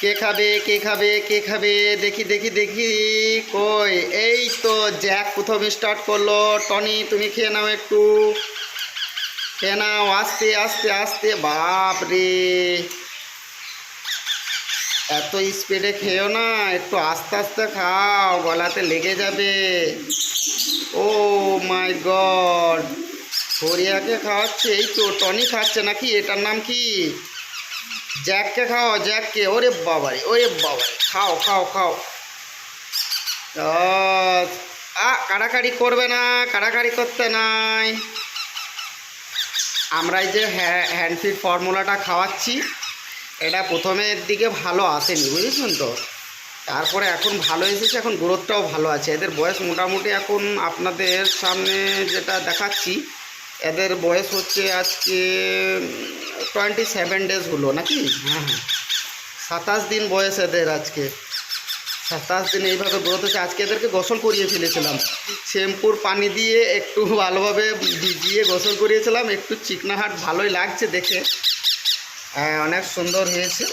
কে খাবে কে খাবে কে খাবে? দেখি দেখি দেখি। কই? এই তো জ্যাক প্রথম স্টার্ট করল। টনি, তুমি খেয়ে নাও একটু। খেয়ে নাও। আস্তে আস্তে আস্তে। বাপ রে এত স্পিডে খেয়েও না, একটু আস্তে আস্তে খাও। গলাতে লেগে যাবে। ও মাই গড। হরিয়াকে খাওয়াচ্ছে। এই তো টনি খাচ্ছে নাকি? এটার নাম কি? জ্যাককে খাও জ্যাককে। ওরে বাবারে ওরে বাবারে। খাও খাও খাও। আ, কাড়াকাড়ি করবে না, কাড়াকাড়ি করতে নাই। আমরা এই যে হ্যান্ড ফিড ফর্মুলাটা খাওয়াচ্ছি, এটা প্রথমের দিকে ভালো আসেনি, বুঝেছেন তো? তারপরে এখন ভালো এসেছে, এখন গ্রোথটাও ভালো আছে। এদের বয়স মোটামুটি এখন আপনাদের সামনে যেটা দেখাচ্ছি, এদের বয়স হচ্ছে আজকে টোয়েন্টি সেভেন ডেজ হলো নাকি? হ্যাঁ হ্যাঁ। সাতাশ দিন বয়স এদের আজকে। সাতাশ দিন এইভাবে গ্রোথ হচ্ছে আজকে এদেরকে গোসল করিয়ে ফেলেছিলাম। শ্যাম্পুর পানি দিয়ে একটু ভালোভাবে ভিজিয়ে গোসল করিয়েছিলাম। একটু চিকনাহাট ভালোই লাগছে দেখে। হ্যাঁ অনেক সুন্দর হয়েছে।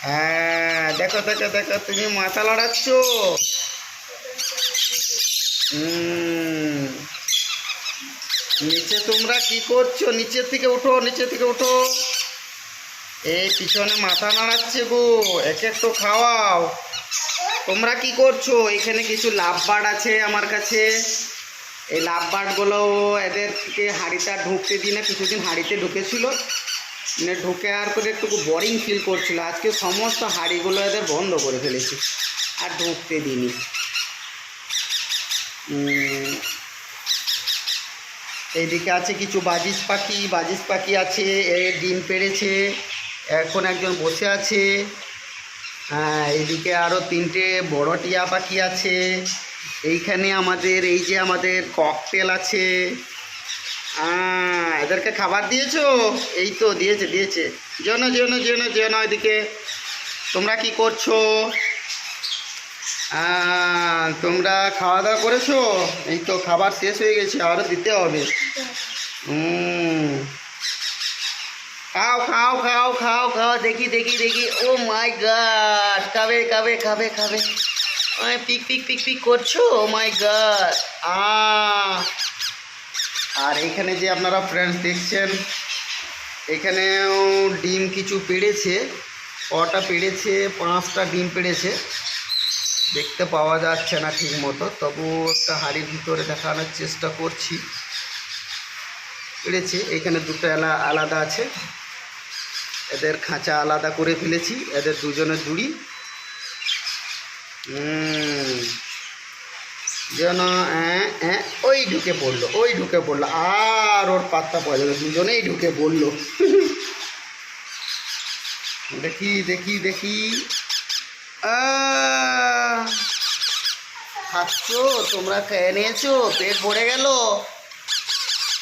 হ্যাঁ দেখো দেখো দেখো তুমি মাথা লড়াচ্ছ। হুম। নিচে তোমরা কি করছ? নিচের থেকে উঠো নিচে থেকে উঠো। এই পিছনে মাথা নাড়াচ্ছে গো, এক তো খাওয়াও। তোমরা কি করছ? এখানে কিছু লাভ বার্ড আছে আমার কাছে। এই লাভ বার্ডগুলো এদেরকে হাঁড়িটা ঢুকতে দিই না। কিছুদিন হাঁড়িতে ঢুকেছিল। মানে ঢুকে আর করে একটু বোরিং ফিল করছিল। আজকে সমস্ত হাঁড়িগুলো এদের বন্ধ করে ফেলেছি। আর ঢুকতে দিইনি। এইদিকে আছে কিছু বাজিস পাখি বাজিস পাখি আছে, এ ডিম পেড়েছে, এখন একজন বসে আছে। হ্যাঁ এইদিকে আরও তিনটে বড় টিয়া পাখি আছে। এইখানে আমাদের, এই যে আমাদের ককটেল আছে। এদেরকে খাবার দিয়েছ? এই তো, দিয়েছে দিয়েছে। যেন যেন যেন যেন ওইদিকে তোমরা কি করছ? তোমরা খাওয়া দাওয়া করেছ? এই তো খাবার শেষ হয়ে গেছে আরও দিতে হবে। খাও খাও খাও খাও খাও, দেখি দেখি দেখি। ও মাই গড, খাবে খাবে খাবে খাবে। পিক পিক পিক পিক করছ? ও মাই আ আর এখানে যে আপনারা ফ্রেন্ডস দেখছেন, এখানেও ডিম কিছু পেড়েছে, কটা পেড়েছে, পাঁচটা ডিম পেড়েছে। দেখতে পাওয়া যাচ্ছে না ঠিক মতো তবু একটা হাড়ির ভিতরে দেখানোর চেষ্টা করছি। পেড়েছে এখানে দুটো এলা আলাদা আছে। এদের খাঁচা আলাদা করে ফেলেছি এদের দুজনের জুড়ি যেন ওই ঢুকে পড়ল ওই ঢুকে পড়ল। আর ওর পাত্তা পাওয়া যাবে দুজনেই ঢুকে পড়ল। দেখি দেখি দেখি। আহ, খাচ্ছ? তোমরা খেয়ে নিয়েছো? পেট ভরে গেল?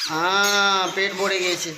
হ্যাঁ পেট ভরে গেছে